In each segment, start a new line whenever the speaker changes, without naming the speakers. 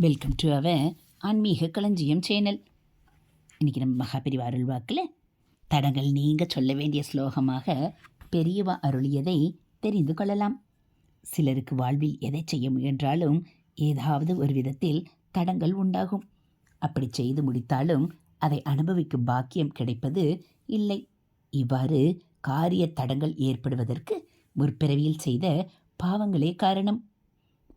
Welcome to our ஆன்மீக களஞ்சியம் channel இன்றைக்கி நம்ம மகாபெரிவா அருள்வாக்கில் தடங்கள் நீங்க சொல்ல வேண்டிய ஸ்லோகமாக பெரியவா அருளியதை தெரிந்து கொள்ளலாம். சிலருக்கு வாழ்வில் எதை செய்ய முயன்றாலும் ஏதாவது ஒரு விதத்தில் தடங்கள் உண்டாகும். அப்படி செய்து முடித்தாலும் அதை அனுபவிக்கும் பாக்கியம் கிடைப்பது இல்லை. இவ்வாறு காரிய தடங்கள் ஏற்படுவதற்கு முற்பிறவியில் செய்த பாவங்களே காரணம்.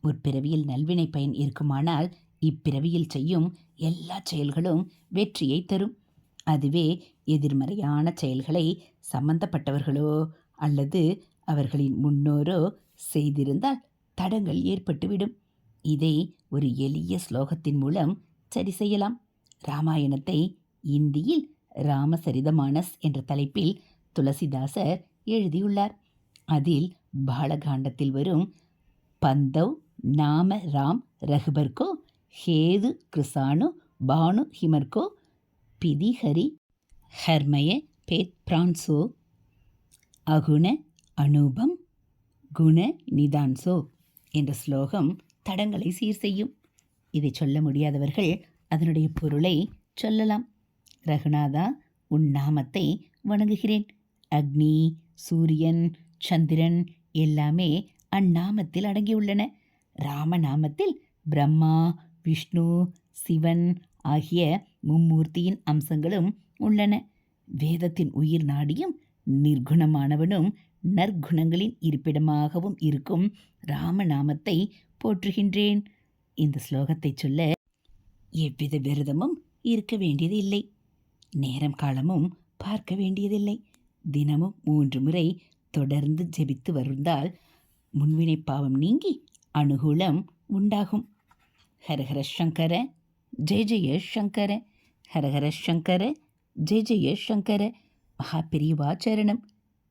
முற்பிறவியில் நல்வினை பயன் இருக்குமானால் இப்பிறவியில் செய்யும் எல்லா செயல்களும் வெற்றியை தரும். அதுவே எதிர்மறையான செயல்களை சம்பந்தப்பட்டவர்களோ அல்லது அவர்களின் முன்னோரோ செய்திருந்தால் தடங்கள் ஏற்பட்டுவிடும். இதை ஒரு எளிய ஸ்லோகத்தின் மூலம் சரி செய்யலாம். ராமாயணத்தை இந்தியில் ராமசரிதமானஸ் என்ற தலைப்பில் துளசிதாசர் எழுதியுள்ளார். அதில் பாலகாண்டத்தில் வரும் பந்தவ் நாம ராம் ரகுபர்கோ ஹேது கிருசானு பானு ஹிமர்கோ பிதிஹரி ஹர்மய பேத் பிரான்சோ அகுண அனுபம் குண நிதான்சோ என்ற ஸ்லோகம் தடங்களை சீர் செய்யும். இதை சொல்ல முடியாதவர்கள் அதனுடைய பொருளை சொல்லலாம். ரகுநாதா உன் நாமத்தை வணங்குகிறேன். அக்னி சூரியன் சந்திரன் எல்லாமே அந்நாமத்தில் அடங்கியுள்ளன. ராமநாமத்தில் பிரம்மா விஷ்ணு சிவன் ஆகிய மும்மூர்த்தியின் அம்சங்களும் உள்ளன. வேதத்தின் உயிர் நாடியும் நிர்குணமானவனும் நற்குணங்களின் இருப்பிடமாகவும் இருக்கும் ராமநாமத்தை போற்றுகின்றேன். இந்த ஸ்லோகத்தை சொல்ல எவ்வித விரதமும் இருக்க வேண்டியதில்லை. நேரம் காலமும் பார்க்க வேண்டியதில்லை. தினமும் மூன்று முறை தொடர்ந்து ஜெபித்து வருந்தால் முன்வினை பாவம் நீங்கி அனுகூலம் உண்டாகும். ஹரஹர சங்கர ஜெய ஜெய சங்கர ஹரஹர சங்கர ஜெய ஜெய சங்கர மகா பெரியவா சரணம்.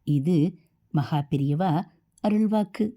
இது மகா பெரியவா அருள்வாக்கு.